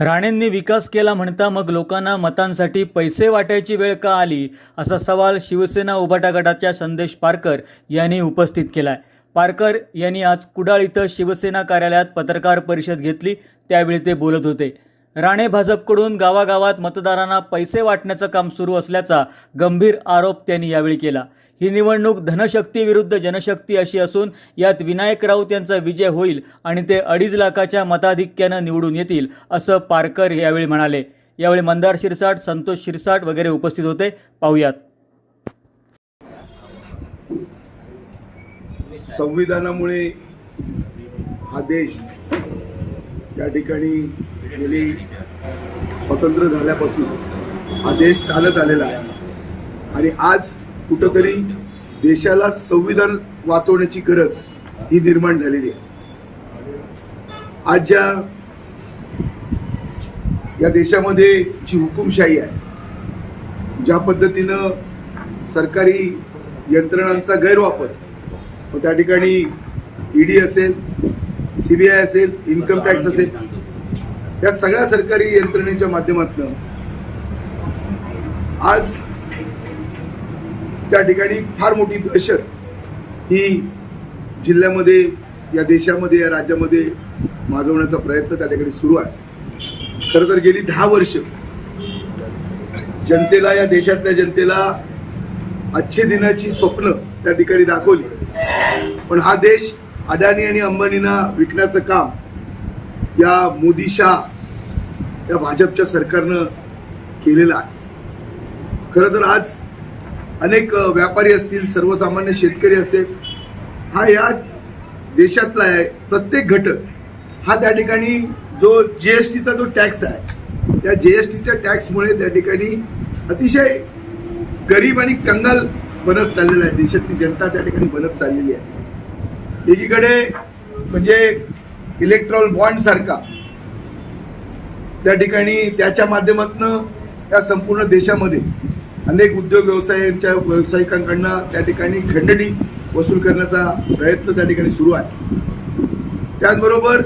राणेंनी विकास केला म्हणता मग लोकांना मतांसाठी पैसे वाटायची वेळ का आली? असा सवाल शिवसेना उभाटा गटाच्या संदेश पारकर यांनी उपस्थित केला आहे पारकर यांनी आज कुडाळ इथं शिवसेना कार्यालयात पत्रकार परिषद घेतली. त्यावेळी ते बोलत होते. राणे भाजपकडून गावागावात मतदारांना पैसे वाटण्याचं काम सुरू असल्याचा गंभीर आरोप त्यांनी यावेळी केला. ही निवडणूक धनशक्ती विरुद्ध जनशक्ती अशी असून यात विनायक राऊत यांचा विजय होईल आणि ते अडीच लाखाच्या मताधिक्यानं निवडून येतील असं पारकर यावेळी म्हणाले. यावेळी मंदार शिरसाट संतोष शिरसाट वगैरे उपस्थित होते. पाहुयात. संविधानामुळे हा देश त्या ठिकाणी गेली स्वतंत्र झाल्यापासून हा देश चालत आलेला आहे. आणि आज कुठंतरी देशाला संविधान वाचवण्याची गरज ही निर्माण झालेली आहे. आज ज्या या देशामध्ये जी हुकुमशाही आहे ज्या पद्धतीनं सरकारी यंत्रणांचा गैरवापर त्या ठिकाणी ईडी असेल सीबीआय असेल इन्कम टॅक्स असेल या सगळ्या सरकारी यंत्रणेच्या माध्यमातून आज त्या ठिकाणी फार मोठी दहशत ही जिल्ह्यामध्ये या देशामध्ये या राज्यामध्ये माजवण्याचा प्रयत्न त्या ठिकाणी सुरू आहे. खरं तर गेली दहा वर्ष जनतेला या देशातल्या जनतेला अच्छे दिनाची स्वप्न त्या ठिकाणी दाखवली. पण हा देश अडाणी आणि अंबानींना विकण्याचं काम या मोदी शाह या भाजपच्या सरकारनं केलेला आहे. खरं तर आज अनेक व्यापारी असतील सर्वसामान्य शेतकरी असेल हा या देशातला आहे प्रत्येक घटक हा त्या ठिकाणी जो जीएसटीचा जो टॅक्स आहे त्या जी एस टीच्या टॅक्समुळे त्या ठिकाणी अतिशय गरीब आणि कंगाल बनत चाललेला आहे देशातली जनता त्या ठिकाणी बनत चाललेली आहे. एकीकडे म्हणजे इलेक्ट्रॉल बॉन्ड सारखा त्या ठिकाणी त्याच्या माध्यमातून त्या संपूर्ण देशामध्ये अनेक उद्योग व्यवसायांच्या व्यावसायिकांकडनं त्या ठिकाणी खंडणी वसूल करण्याचा प्रयत्न त्या ठिकाणी सुरू आहे. त्याचबरोबर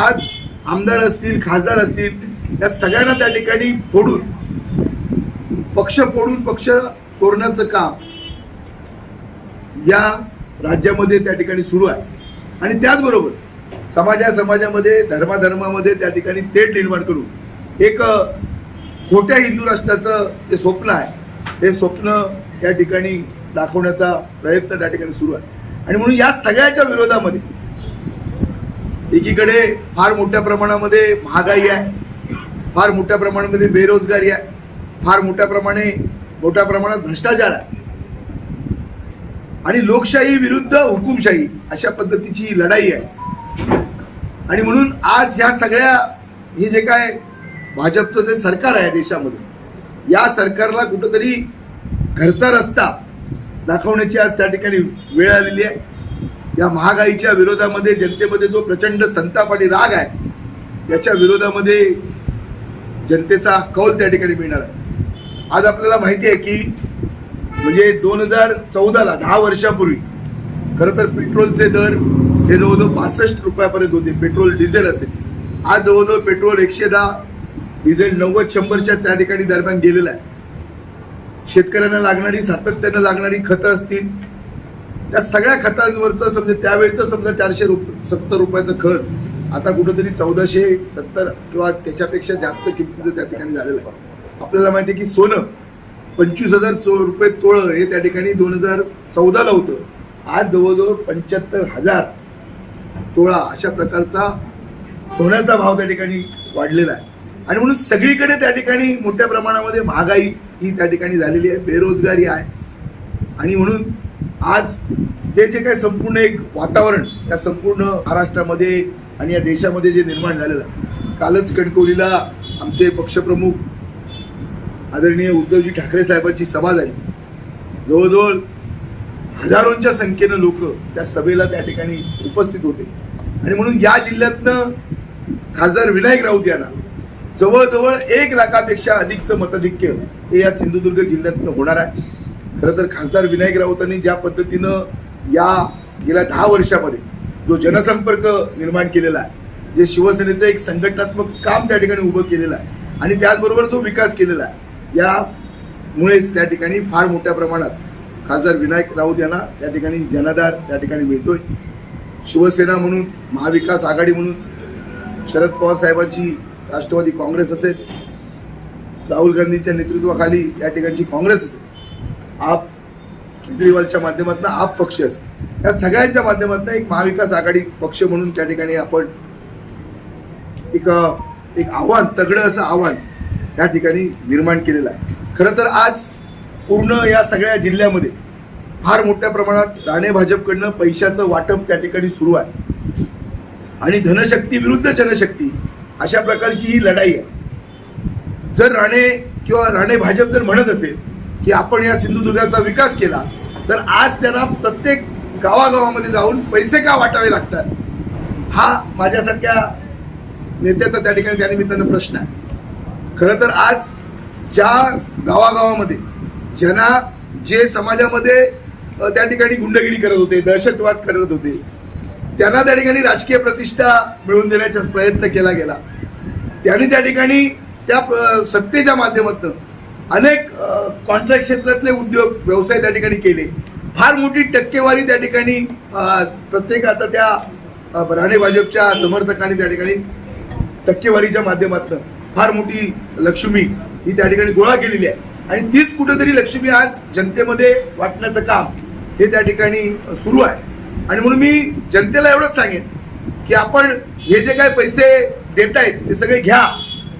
आज आमदार असतील खासदार असतील या सगळ्यांना त्या ठिकाणी फोडून पक्ष फोडून पक्ष चोरण्याचं काम या राज्यामध्ये त्या ठिकाणी सुरू आहे. आणि त्याचबरोबर समाजा समाजामध्ये धर्माधर्मामध्ये त्या ठिकाणी तेढ निर्माण करून एक खोट्या हिंदू राष्ट्राचं जे स्वप्न आहे हे स्वप्न या ठिकाणी दाखवण्याचा प्रयत्न त्या ठिकाणी सुरू आहे. आणि म्हणून या सगळ्याच्या विरोधामध्ये एकीकडे फार मोठ्या प्रमाणामध्ये महागाई आहे फार मोठ्या प्रमाणामध्ये बेरोजगारी आहे फार मोठ्या प्रमाणे मोठ्या प्रमाणात भ्रष्टाचार आहे. आणि लोकशाही विरुद्ध हुकुमशाही अशा पद्धतीची लढाई आहे. आणि म्हणून आज ह्या सगळ्या हे जे काय भाजपचं जे सरकार आहे देशामध्ये या सरकारला कुठंतरी घरचा रस्ता दाखवण्याची आज त्या ठिकाणी वेळ आलेली आहे. या महागाईच्या विरोधामध्ये जनतेमध्ये जो प्रचंड संताप आणि राग आहे याच्या विरोधामध्ये जनतेचा कौल त्या ठिकाणी मिळणार आहे. आज आपल्याला माहिती आहे की म्हणजे दोन हजार चौदाला दहा वर्षापूर्वी खरं तर पेट्रोलचे दर हे जवळजवळ पासष्ट रुपयापर्यंत होते. पेट्रोल डिझेल असेल आज जवळजवळ पेट्रोल एकशे दहा डिझेल नव्वद शंभरच्या त्या ठिकाणी दरम्यान गेलेलं आहे. शेतकऱ्यांना लागणारी सातत्यानं लागणारी खतं असतील. त्या सगळ्या खतांवरचं समजा त्यावेळेचं समजा चारशे रुप सत्तर रुपयाचं खत आता कुठंतरी चौदाशे सत्तर किंवा त्याच्यापेक्षा जास्त किमतीचं त्या ठिकाणी झालेलं आहे. आपल्याला माहिती आहे की सोनं पंचवीस हजार चो रुपये तोळं हे त्या ठिकाणी दोन हजार चौदाला होतं. आज जवळजवळ पंच्याहत्तर हजार तोळा अशा प्रकारचा सोन्याचा भाव त्या ठिकाणी वाढलेला आहे. आणि म्हणून सगळीकडे त्या ठिकाणी मोठ्या प्रमाणामध्ये महागाई ही त्या ठिकाणी झालेली आहे बेरोजगारी आहे. आणि म्हणून आज ते जे काही संपूर्ण एक वातावरण त्या संपूर्ण महाराष्ट्रामध्ये आणि या देशामध्ये जे निर्माण झालेलं आहे कालच कणकवलीला आमचे पक्षप्रमुख आदरणीय उद्धवजी ठाकरे साहेबांची सभा झाली. जवळजवळ हजारोंच्या संख्येनं लोक त्या सभेला त्या ठिकाणी उपस्थित होते. आणि म्हणून या जिल्ह्यातनं खासदार विनायक राऊत यांना जवळजवळ एक लाखापेक्षा अधिकचं मताधिक्य हे या सिंधुदुर्ग जिल्ह्यातनं होणार आहे. खरं तर खासदार विनायक राऊतांनी ज्या पद्धतीनं या गेल्या दहा वर्षामध्ये जो जनसंपर्क निर्माण केलेला आहे जे शिवसेनेचं एक संघटनात्मक काम त्या ठिकाणी उभं केलेलं आहे आणि त्याचबरोबर जो विकास केलेला आहे यामुळेच त्या ठिकाणी फार मोठ्या प्रमाणात खासदार विनायक राऊत यांना त्या ठिकाणी जनाधार त्या ठिकाणी मिळतोय. शिवसेना म्हणून महाविकास आघाडी म्हणून शरद पवार साहेबांची राष्ट्रवादी काँग्रेस असेल राहुल गांधींच्या नेतृत्वाखाली या ठिकाणची काँग्रेस असेल आप केजरीवालच्या माध्यमातून आप पक्ष असेल या सगळ्यांच्या माध्यमातून एक महाविकास आघाडी पक्ष म्हणून त्या ठिकाणी आपण एक एक आव्हान तगडं असं आव्हान या ठिकाणी निर्माण केलेलं आहे. खरं तर आज पूर्ण या सगळ्या जिल्ह्यामध्ये फार मोठ्या प्रमाणात राणे भाजपकडनं पैशाचं वाटप त्या ठिकाणी सुरू आहे. आणि धनशक्ती विरुद्ध जनशक्ती अशा प्रकारची ही लढाई आहे. जर राणे किंवा राणे भाजप जर म्हणत असेल की आपण या सिंधुदुर्गाचा विकास केला तर आज त्यांना प्रत्येक गावागावामध्ये जाऊन पैसे का वाटावे लागतात? हा माझ्यासारख्या नेत्याचा त्या ठिकाणी त्यानिमित्तानं प्रश्न आहे. खरं तर आज ज्या गावागावामध्ये ज्यांना जे समाजामध्ये त्या ठिकाणी गुंडगिरी करत होते दहशतवाद करत होते. त्यांना त्या ठिकाणी राजकीय प्रतिष्ठा मिळवून देण्याचा प्रयत्न केला गेला. त्यांनी त्या ठिकाणी त्या सत्तेच्या माध्यमातून अनेक कॉन्ट्रॅक्ट क्षेत्रातले उद्योग व्यवसाय त्या ठिकाणी केले. फार मोठी टक्केवारी त्या ठिकाणी प्रत्येक आता त्या राणे भाजपच्या समर्थकांनी त्या ठिकाणी टक्केवारीच्या माध्यमातून फार मोठी लक्ष्मी ही त्या ठिकाणी गोळा केलेली आहे. आणि तीच कुठेतरी लक्ष्मी आज जनतेमध्ये वाटण्याचं काम हे त्या ठिकाणी सुरू आहे. आणि म्हणून मी जनतेला एवढंच सांगेन की आपण हे जे काही पैसे देतायत ते सगळे घ्या.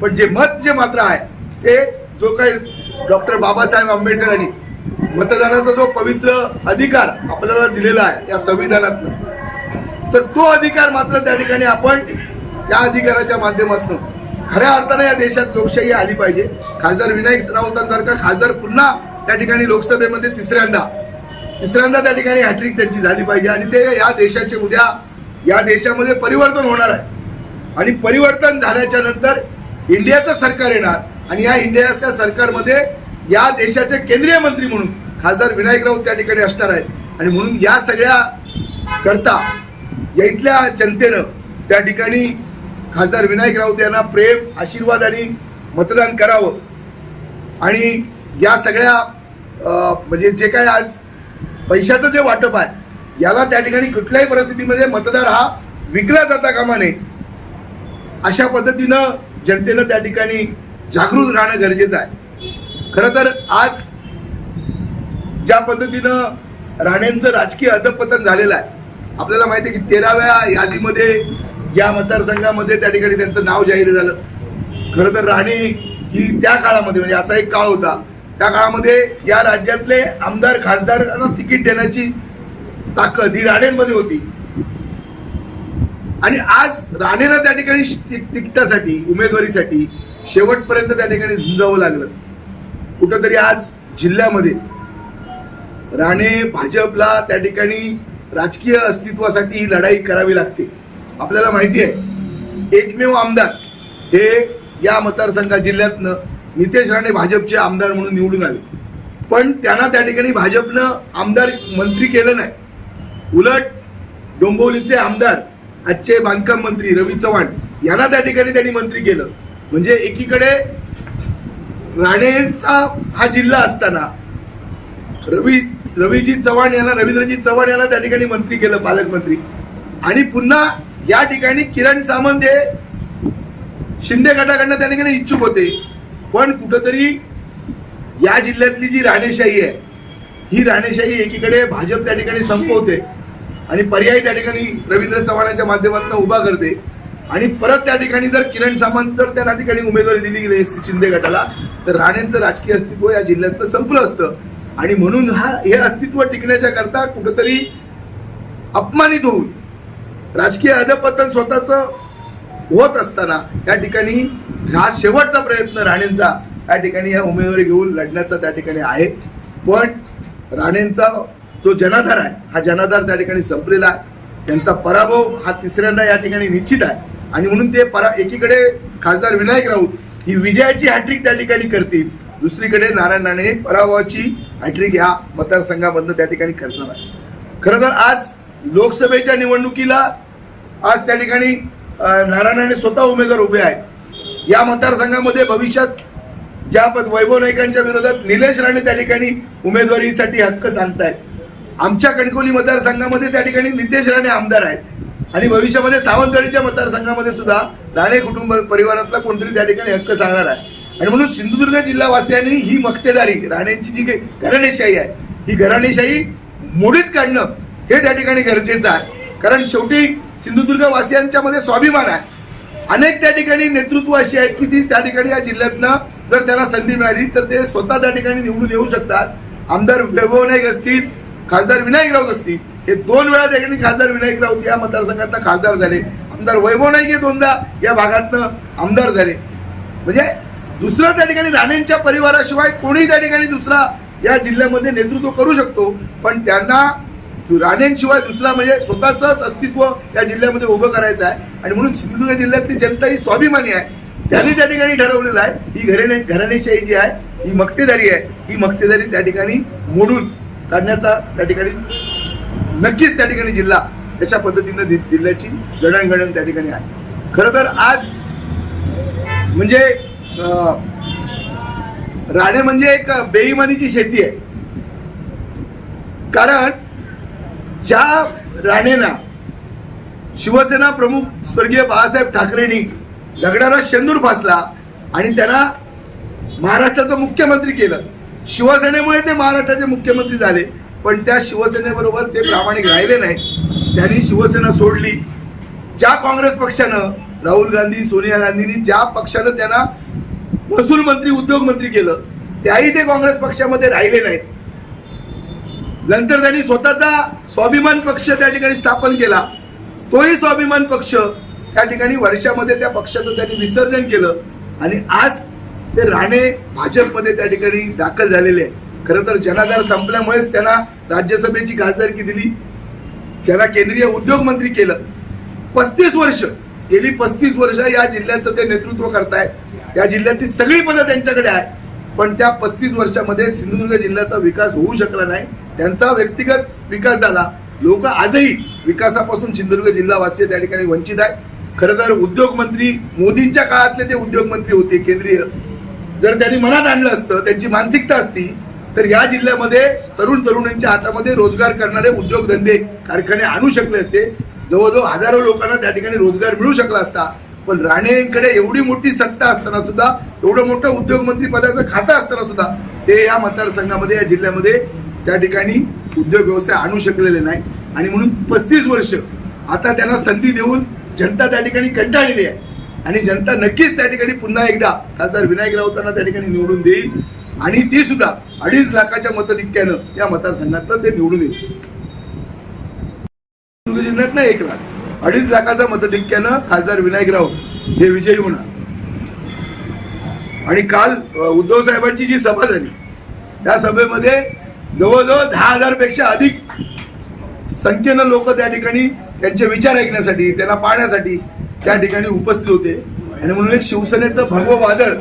पण जे मत जे मात्र आहे ते जो काही डॉक्टर बाबासाहेब आंबेडकरांनी मतदानाचा जो पवित्र अधिकार आपल्याला दिलेला आहे या संविधानातनं तर तो अधिकार मात्र त्या ठिकाणी आपण या अधिकाराच्या माध्यमातून खऱ्या अर्थाने या देशात लोकशाही आली पाहिजे. खासदार विनायक राऊतांसारखा खासदार पुन्हा त्या ठिकाणी लोकसभेमध्ये तिसऱ्यांदा तिसऱ्यांदा त्या ठिकाणी हॅट्रिक त्यांची झाली पाहिजे. आणि ते या देशाचे उद्या या देशामध्ये परिवर्तन होणार आहे. आणि परिवर्तन झाल्याच्यानंतर इंडियाचं सरकार येणार. आणि या इंडियाच्या सरकारमध्ये या देशाचे केंद्रीय मंत्री म्हणून खासदार विनायक राऊत त्या ठिकाणी असणार आहेत. आणि म्हणून या सगळ्या करता या इथल्या जनतेनं त्या ठिकाणी खासदार विनायक राऊत यांना प्रेम आशीर्वाद आणि मतदान करावं. आणि या सगळ्या म्हणजे जे काय आज पैशाचं जे वाटप आहे याला त्या ठिकाणी कुठल्याही परिस्थितीमध्ये मतदार हा विकला जाता कामा नये. अशा पद्धतीनं जनतेनं त्या ठिकाणी जागृत राहणं गरजेचं आहे. खरं तर आज ज्या पद्धतीनं राणेंचं राजकीय अधपतन झालेलं आहे आपल्याला माहिती आहे की तेराव्या यादीमध्ये या मतदारसंघामध्ये त्या ठिकाणी त्यांचं नाव जाहीर झालं. खरं तर राणे ही त्या काळामध्ये म्हणजे असा एक काळ होता त्या काळामध्ये या राज्यातले आमदार खासदारांना तिकीट देण्याची ताकद ही राणेंमध्ये होती. आणि आज राणेंना त्या ठिकाणी तिकिटासाठी उमेदवारीसाठी शेवटपर्यंत त्या ठिकाणी झुंजावं लागलं. कुठंतरी आज जिल्ह्यामध्ये राणे भाजपला त्या ठिकाणी राजकीय अस्तित्वासाठी ही लढाई करावी लागते. आपल्याला माहिती आहे एकमेव आमदार हे या मतदारसंघा जिल्ह्यातनं नितेश राणे भाजपचे आमदार म्हणून निवडून आले. पण त्यांना त्या ठिकाणी भाजपनं आमदार मंत्री केलं नाही. उलट डोंबिवलीचे आमदार आजचे बांधकाम मंत्री रवी चव्हाण यांना त्या ठिकाणी त्यांनी मंत्री केलं. म्हणजे एकीकडे राणेंचा हा जिल्हा असताना रवी रवीजी चव्हाण यांना रवींद्रजी चव्हाण यांना त्या ठिकाणी मंत्री केलं पालकमंत्री. आणि पुन्हा या ठिकाणी किरण सामंत हे शिंदे गटाकडनं त्या ठिकाणी इच्छुक होते. पण कुठंतरी या जिल्ह्यातली जी राणेशाही आहे ही राणेशाही एकीकडे भाजप त्या ठिकाणी संपवते आणि पर्यायी त्या ठिकाणी रवींद्र चव्हाणांच्या माध्यमातून उभा करते. आणि परत त्या ठिकाणी जर किरण सामंत जर त्या ठिकाणी उमेदवारी दिली गेली असती शिंदे गटाला तर राणेंचं राजकीय अस्तित्व या जिल्ह्यातलं संपलं असतं. आणि म्हणून हा हे अस्तित्व टिकण्याच्या करता कुठंतरी अपमानित होऊन राजकीय अधपतन स्वतःच होत असताना त्या ठिकाणी हा शेवटचा प्रयत्न राणेंचा त्या ठिकाणी या उमेदवारी घेऊन लढण्याचा त्या ठिकाणी आहे. पण राणेंचा जो जनाधार आहे हा जनाधार त्या ठिकाणी संपलेला आहे. त्यांचा पराभव हा तिसऱ्यांदा या ठिकाणी निश्चित आहे. आणि म्हणून ते परा एकीकडे खासदार विनायक राऊत ही विजयाची हॅट्रिक त्या ठिकाणी करतील. दुसरीकडे नारायण राणे पराभवाची हॅट्रिक ह्या मतदारसंघामधनं त्या ठिकाणी करणार आहे खरं तर आज लोकसभेच्या निवडणुकीला आज त्या ठिकाणी नारायण राणे स्वतः उमेदवार उभे आहेत. या मतदारसंघामध्ये भविष्यात ज्या पद वैभव नाईकांच्या विरोधात निलेश राणे त्या ठिकाणी उमेदवारीसाठी हक्क सांगतायत. आमच्या कणकोली मतदारसंघामध्ये त्या ठिकाणी नितेश राणे आमदार आहेत. आणि भविष्यामध्ये सावंतवाडीच्या मतदारसंघामध्ये सुद्धा राणे कुटुंब परिवारातला कोणतरी त्या ठिकाणी हक्क सांगणार आहे. आणि म्हणून सिंधुदुर्ग जिल्हावासियांनी ही मक्तेदारी राणेंची जी काही घराणेशाही आहे ही घराणेशाही मोडीत काढणं हे त्या ठिकाणी गरजेचं आहे. कारण शेवटी सिंधुदुर्ग वासियांच्या मध्ये स्वाभिमान आहे. अनेक त्या ठिकाणी नेतृत्व अशी आहेत की ती त्या ठिकाणी या जिल्ह्यातनं जर त्याला संधी मिळाली तर ते स्वतः त्या ठिकाणी निवडून येऊ शकतात. आमदार वैभव नाईक असतील खासदार विनायक राऊत असतील हे दोन वेळा त्या ठिकाणी खासदार विनायक राऊत या मतदारसंघातनं खासदार झाले. आमदार वैभव नाईक हे दोनदा या भागातनं आमदार झाले. म्हणजे दुसरं त्या ठिकाणी राणेंच्या परिवाराशिवाय कोणी त्या ठिकाणी दुसरा या जिल्ह्यामध्ये नेतृत्व करू शकतो पण त्यांना राणेंशिवाय दुसरा म्हणजे स्वतःच अस्तित्व या जिल्ह्यामध्ये उभं करायचं आहे. आणि म्हणून सिंधुदुर्ग जिल्ह्यातली जनता ही स्वाभिमानी आहे. त्यांनी त्या ठिकाणी ठरवलेलं आहे ही घराणे घराणेशाही जी आहे ही मक्तेदारी आहे. ही मक्तेदारी त्या ठिकाणी मोडून काढण्याचा त्या ठिकाणी नक्कीच त्या ठिकाणी जिल्हा अशा पद्धतीनं जिल्ह्याची जडणघडण त्या ठिकाणी आहे. खरं तर आज म्हणजे अं, राणे म्हणजे एक बेईमानीची शेती आहे. कारण ज्या राणेना शिवसेना प्रमुख स्वर्गीय बाळासाहेब ठाकरेंनी दगडाला शेंदूर फासला आणि त्यांना महाराष्ट्राचं मुख्यमंत्री केलं. शिवसेनेमुळे ते महाराष्ट्राचे मुख्यमंत्री झाले पण त्या शिवसेनेबरोबर ते प्रामाणिक राहिले नाही त्यांनी शिवसेना सोडली. ज्या काँग्रेस पक्षानं राहुल गांधी सोनिया गांधींनी ज्या पक्षानं त्यांना महसूल मंत्री उद्योग मंत्री केलं त्याही ते काँग्रेस पक्षामध्ये राहिले नाहीत. नंतर त्यांनी स्वतःचा स्वाभिमान पक्ष त्या ठिकाणी स्थापन केला. तोही स्वाभिमान पक्ष त्या ठिकाणी वर्षामध्ये त्या पक्षाचं त्यांनी विसर्जन केलं. आणि आज ते राणे भाजपमध्ये त्या ठिकाणी दाखल झालेले आहे खरं तर जनाधार संपल्यामुळेच त्यांना राज्यसभेची खासदारकी दिली. त्यांना केंद्रीय उद्योग मंत्री केलं. पस्तीस वर्ष गेली पस्तीस वर्ष या जिल्ह्याचं ते नेतृत्व करतायत. या जिल्ह्यातील सगळी पदं त्यांच्याकडे आहे पण त्या पस्तीस वर्षामध्ये सिंधुदुर्ग जिल्ह्याचा विकास होऊ शकला नाही. त्यांचा व्यक्तिगत विकास झाला. लोक आजही विकासापासून सिंधुदुर्ग जिल्हावासीय त्या ठिकाणी वंचित आहे खरं तर उद्योग मंत्री मोदींच्या काळातले ते उद्योग मंत्री होते केंद्रीय जर त्यांनी मनात आणलं असतं त्यांची मानसिकता असती तर या जिल्ह्यामध्ये तरुण तरुणांच्या हातामध्ये रोजगार करणारे उद्योगधंदे कारखाने आणू शकले असते. जवळजवळ हजारो लोकांना त्या ठिकाणी रोजगार मिळू शकला असता. पण राणेंकडे एवढी मोठी सत्ता असताना सुद्धा एवढं मोठं उद्योग मंत्री पदाचं खातं असताना सुद्धा ते या मतदारसंघामध्ये या जिल्ह्यामध्ये त्या ठिकाणी उद्योग व्यवसाय आणू शकलेले नाही आणि म्हणून पस्तीस वर्ष आता त्यांना संधी देऊन जनता त्या ठिकाणी कंटाळलेली आहे. आणि जनता नक्कीच त्या ठिकाणी पुन्हा एकदा खासदार विनायक राऊतांना त्या ठिकाणी निवडून देईल. आणि ती सुद्धा अडीच लाखाच्या मतधिक्यानं या मतदारसंघातलं ते निवडून येईल. सिंधुदुर्ग जिल्ह्यातनं एक लाख. अडीच लाखाचा मतधिक्यानं खासदार विनायक राऊत हे विजयी होणार. आणि काल उद्धव साहेबांची जी सभा झाली त्या सभेमध्ये जवळजवळ दहा हजारपेक्षा अधिक संख्येनं लोक त्या ठिकाणी त्यांचे विचार ऐकण्यासाठी त्यांना पाहण्यासाठी त्या ठिकाणी उपस्थित होते. आणि म्हणून एक शिवसेनेचं भगवं वादळ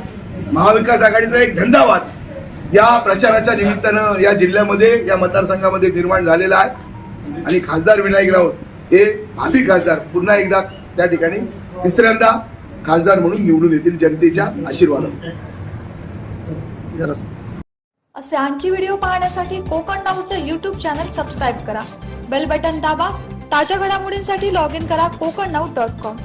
महाविकास आघाडीचा एक झंझावात या प्रचाराच्या निमित्तानं या जिल्ह्यामध्ये या मतदारसंघामध्ये निर्माण झालेला आहे. आणि खासदार विनायक राऊत हे भावी खासदार पुन्हा एकदा त्या ठिकाणी तिसऱ्यांदा खासदार म्हणून निवडून येतील जनतेच्या आशीर्वादाने. असे आणखी व्हिडिओ पाहण्यासाठी कोकण नाऊचं यूट्यूब चॅनल सबस्क्राईब करा. बेल बटन दाबा. ताज्या घडामोडींसाठी लॉग इन करा कोकण नाऊ डॉट कॉम